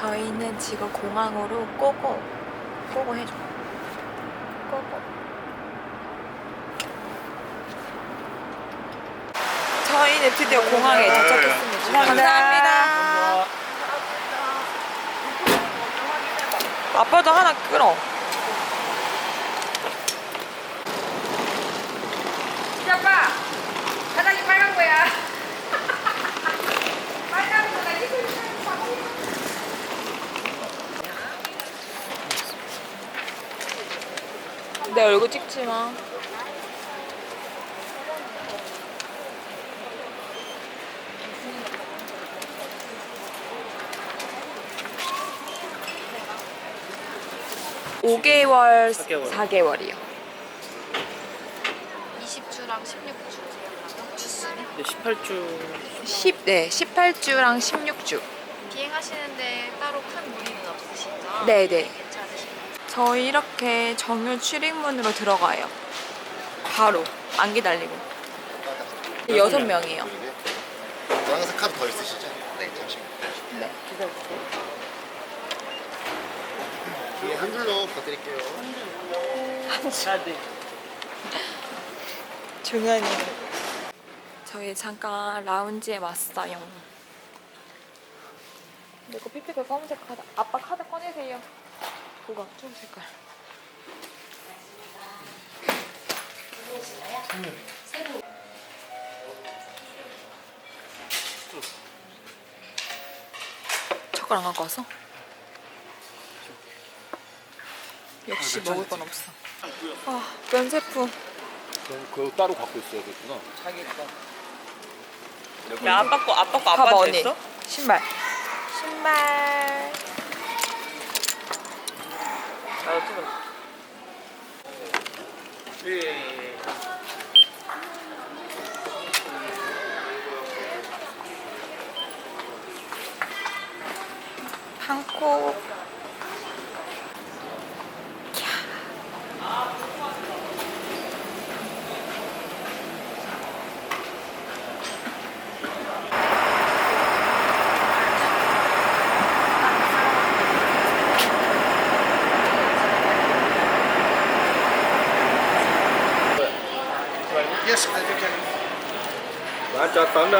저희는 지금 공항으로 꼬고 꼬고 해줘. 꼬고. 저희는 드디어 공항에 도착했습니다. 감사합니다. 아빠도 하나 끌어. 아빠 바닥이 빨간 거야. 빨간 거가 이슬 내 얼굴 찍지 마. 오개월 사개월. 4개월이요. 20주랑 16주 주스는 18주 10, 네, 18주랑 16주. 비행하시는데 따로 큰 무리는 없으시죠? 네, 네. 저희 이렇게 정유 출입문으로 들어가요. 바로 안 기다리고. 여섯 명이에요. 노란색 카드 더 있으시죠? 네, 잠시만요. 네. 뒤에 한줄로 부탁드릴게요. 카드 중요한 저희 잠깐 라운지에 왔어요. 내거 피피가 검은색 카드. 아빠 카드 꺼내세요. 그거 좀 색깔. 젓갈 안 갖고 왔어? 역시 먹을 건 없어. 아, 면세품. 그거 따로 갖고 있어야겠구나. 자기 거. 야 아빠 거 아빠 거 아빠 언니 됐어? 신발 신발 나도 찍어. 예. 한코 จัดสรรด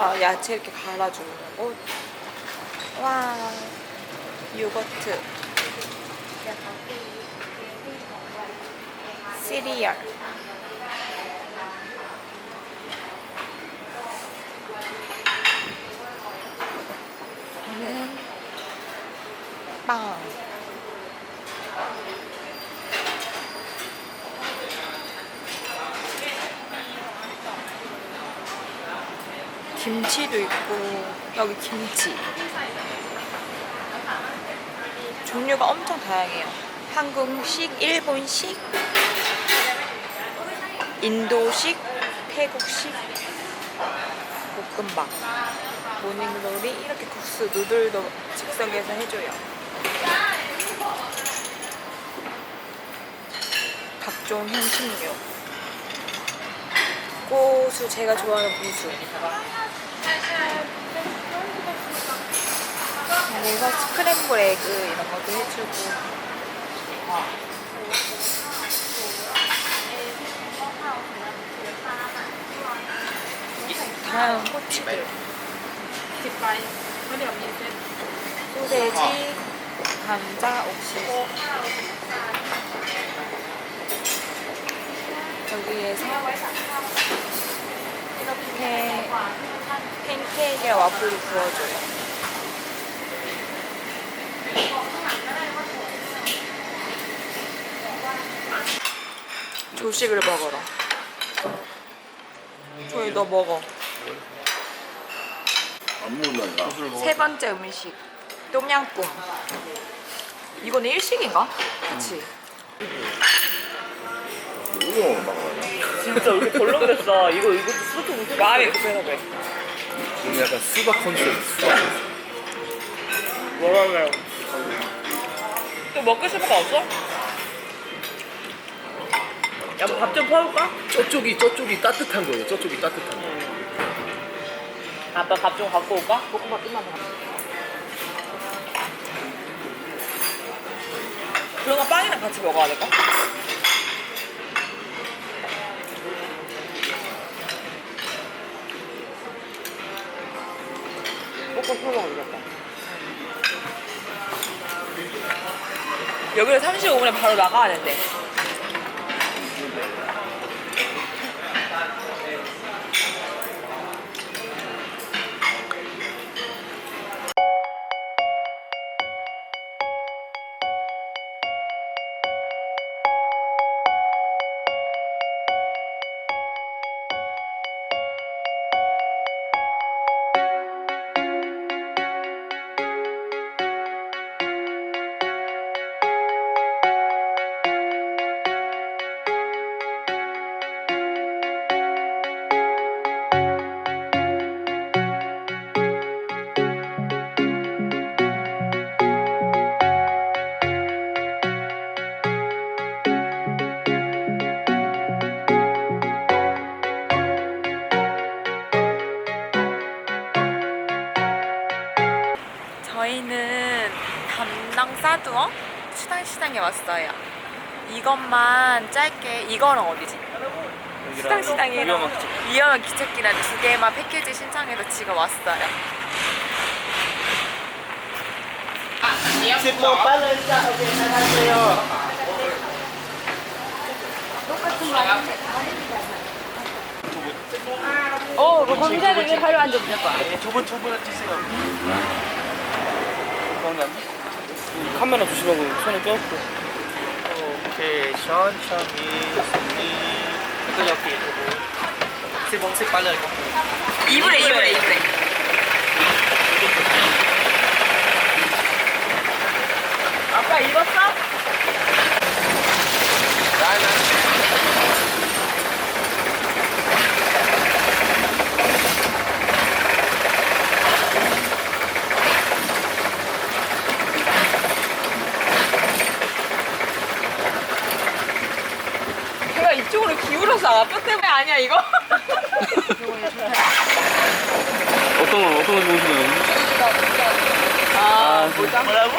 쓰라 야채 이렇게 갈아주는 거. 와 요거트. 시리얼. 빵 김치도 있고 여기 김치. 종류가 엄청 다양해요. 한국식, 일본식, 인도식, 태국식 볶음밥. 모닝글로리 이렇게 국수 누들도 즉석에서 해줘요. 각종 향신료. 고수 제가 좋아하는 고수 그래서 스크램블 에그 이런 것도 해주고. 다양한 꼬치들 소세지, 감자, 옥수수 여기에서 이렇게 팬케이크에 와플을 구워줘요 조식을 먹어라. 조이 너 먹어. 안 먹는다니까. 세 번째 음식 똠양꿍. 이거는 일식인가? 그치? 이거 먹어. 진짜 왜 이렇게 덜렁댔어. 이거 이것도 수도 무슨 마음이 급해서 그래. 오늘 약간 수박 컨셉. 수박 컨셉. 뭐라 그래요? 또 먹고 싶은 거 없어? 야, 뭐밥좀 퍼올까? 저쪽이 저쪽이 따뜻한 거예요. 저쪽이 따뜻한 거. 아빠 밥 좀 갖고 올까? 볶음밥 끝나면 그런 거 빵이랑 같이 먹어야 될까? 볶음 퍼 먹으겠다. 여기를 35분에 바로 나가야 된대. 담당 사두어 수당시장에 왔어요. 이것만 짧게 이거랑 어디지? 수당시장에 위험한 기척. 위험한 두 개만 패키지 신청해서 지금 왔어요. 어, 그 검사는 왜 발로 앉아 보낼 거야? 카메라 조심하고 손에 껴갖고. 오케이 천천히 손이 그여기 세봉색 빨려 이불에 이불에 이불에. 아빠 입었어? 제가 이쪽으로 기울어서 아빠 때문에 아니야 이거? 어떤 거 어떤 거 좋으시나요? 아 모자? 뭐라고?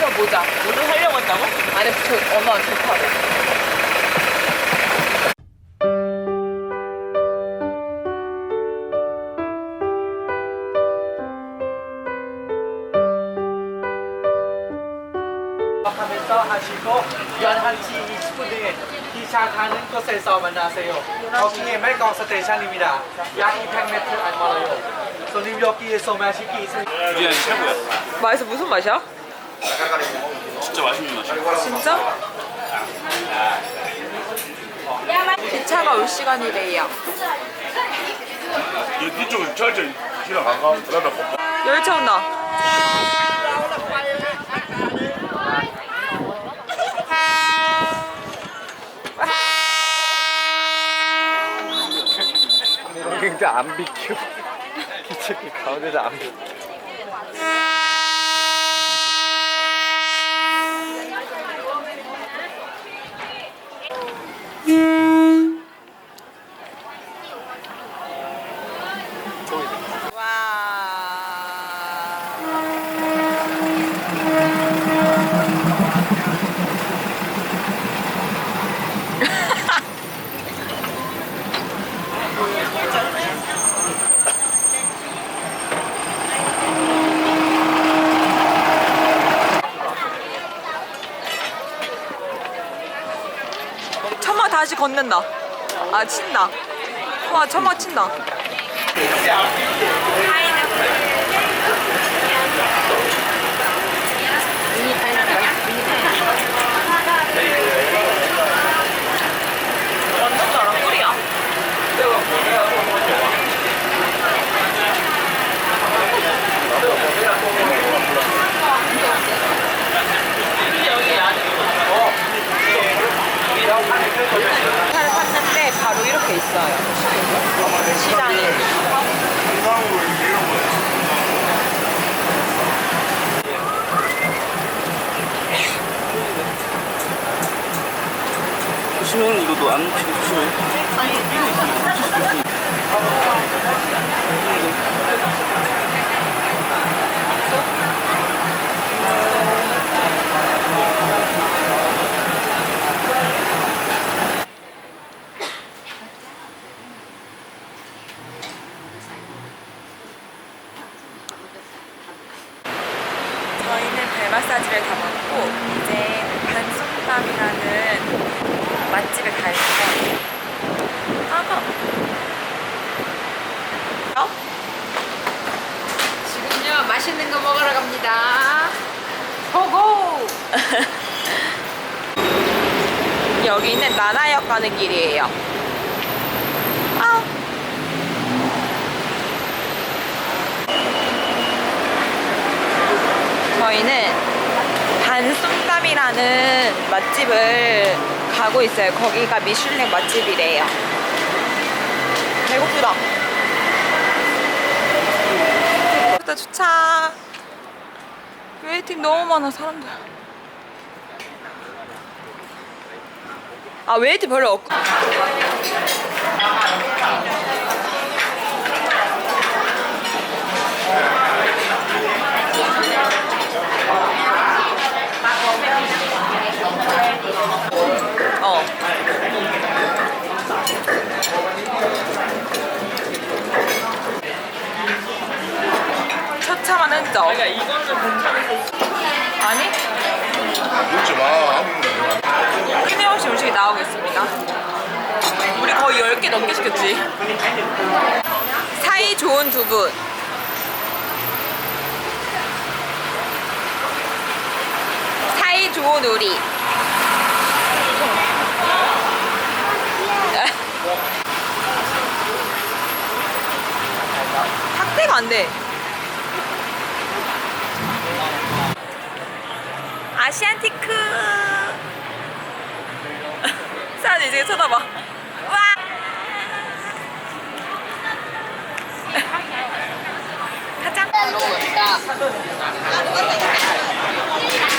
저 모자. 모두 하려고 했다고? 안에 붙여 엄마 좋다고. 하면서 하시고 11시 20분에 기차 가는 곳에서 만나세요. 거기에 멜강 스테이션입니다. 약 200m 안 멀어요. 손님 여기에서 마시기 있으니까 두리안이 최고야. 맛있어 무슨 맛이야? 진짜 맛있는 맛이야. 진짜? 기차가 올 시간이래요. 이쪽 철저 지나가가. 그다음에 열차 온다. 근데 안 비켜. 기차 가운데서 안 비켜. 다시 걷는다. 아 친다. 와 천마 친다. 차를 탔는데 바로 이렇게 있어요. 시단이. 조심해 이거도 안 조심해. 아니. 마사지를 다 받고 이제 반송밥이라는 맛집을 갈 거예요. 아가. 어? 지금요 맛있는 거 먹으러 갑니다. 고고! 여기는 나나역 가는 길이에요. 아. 저희는 반송땀이라는 맛집을 가고 있어요. 거기가 미슐랭 맛집이래요. 배고프다. 배고프다 주차. 웨이팅 너무 많아 사람들. 아 웨이트 별로 없고 어 처참한 흔적 그러니까 이거는 괜찮은데 아니 묻지 마. 끊임없이 음식이 나오고 있습니다. 우리 거의 10개 넘게 시켰지. 사이 좋은 두 분. 사이 좋은 우리. 탁대가 안 돼. 아시안티크. 사람이 이제 쳐다봐. 와! 가자.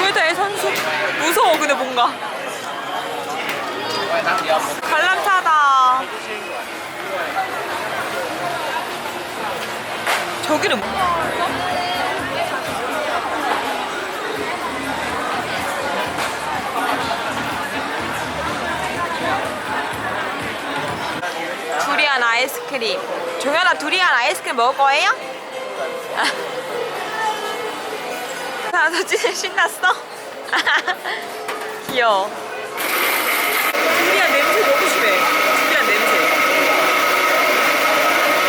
무에타의 선수. 무서워, 근데 뭔가. 관람차다. 저기는 뭐? 아이스크림. 종현아 두리안 아이스크림 먹을 거예요? 자, 서진이 신났어? 귀여워. 두리안 냄새 너무 심해. 두리안 냄새.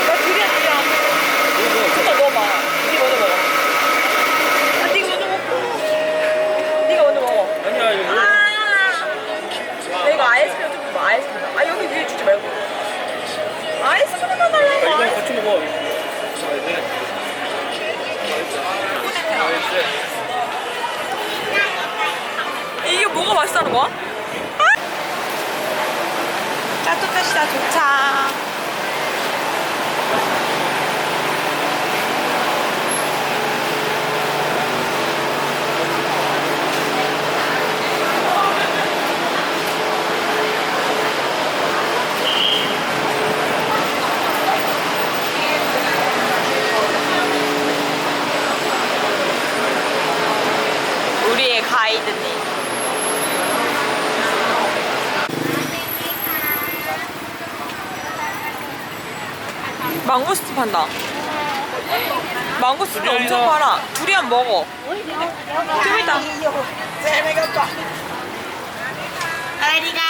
나 두리안 두리안. 잠깐 넣어봐. 니 먼저 먹어. 아, 니가 먼저 먹고. 니가 먼저 먹어. 아니야 이거 아, 나 이거 아이스크림 좀 봐. 아이스크림. 아 여기 위에 주지 말고. 아이스크림 달라고. 이거 같이 먹어 이게 뭐가 맛있다는 거야? 아! 짜투타시다 도착. 우리의 가이드님. 망고스틴 판다. 망고스틴 엄청 팔아. 두리안 먹어. 좀 이따. 잘 먹었다. 어디가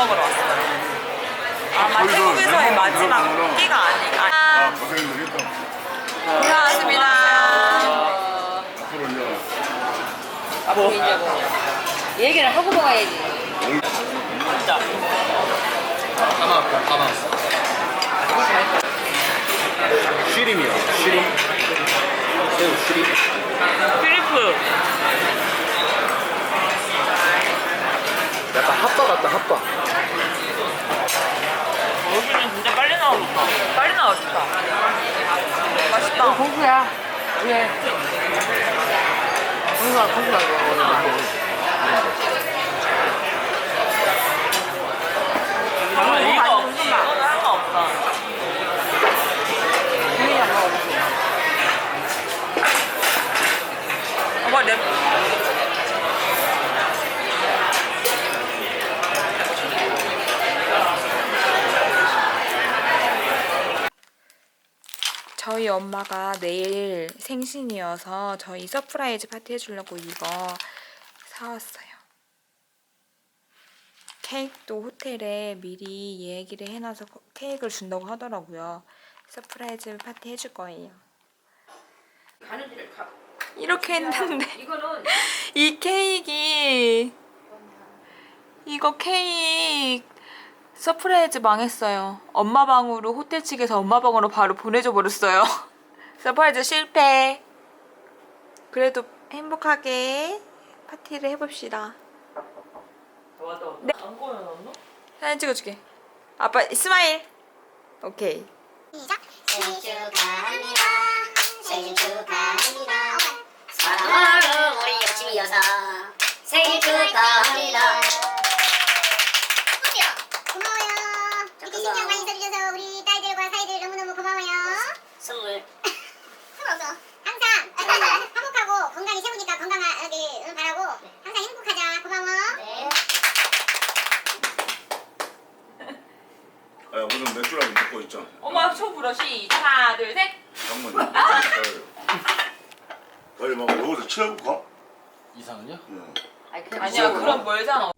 저희는 지금 아마 태국에서의 마지막 끼가 아닐까. 아, 고생하셨습니다. 아 뭐? 이제 뭐 얘기를 하고 먹어야지. 진짜. 쉬림이요. 쉬림. 새우 쉬림. 필리프. 약간 핫바 같다 핫바. 여기는 진짜 빨리 나오겠다. 빨리 나와 좋다. 맛있다. 고수야. 왜? 고수가 고수가 아, 이거 없지. 이거는 상관없다. 오빠 내 저희 엄마가 내일 생신이어서 저희 서프라이즈 파티 해주려고 이거 사왔어요. 케이크도 호텔에 미리 얘기를 해놔서 거- 케이크를 준다고 하더라고요. 서프라이즈 파티 해줄 거예요. 이렇게 했는데 이 케이크 이거 케이크 서프라이즈 망했어요. 엄마 방으로 호텔 측에서 엄마 방으로 바로 보내줘 버렸어요. 서프라이즈 실패. 그래도 행복하게 파티를 해봅시다. 맞다. 네. 안 꺼내놨나? 사진 찍어줄게. 아빠 스마일. 오케이. 시작. 생일 축하합니다. 생일 축하합니다. 사랑하는 우리 열심히 여사 생일 축하합니다. 고마워요. 이렇게 써주셔서 우리 딸들과 사이들 너무너무 고마워요. 선물. 선물 없어. 항상 화목하고 건강히 세우니까 건강하게 바라고 항상 행복하자. 고마워. 네. 아, 무슨 맥주라도 먹고 있잖아. 엄마 초 불어 시작. 하나 둘 셋. 장모님. 빨리 먹어. 여기서 치워볼까? 이상은요? 응. 아니 그냥 아니야 그럼 멀잖아.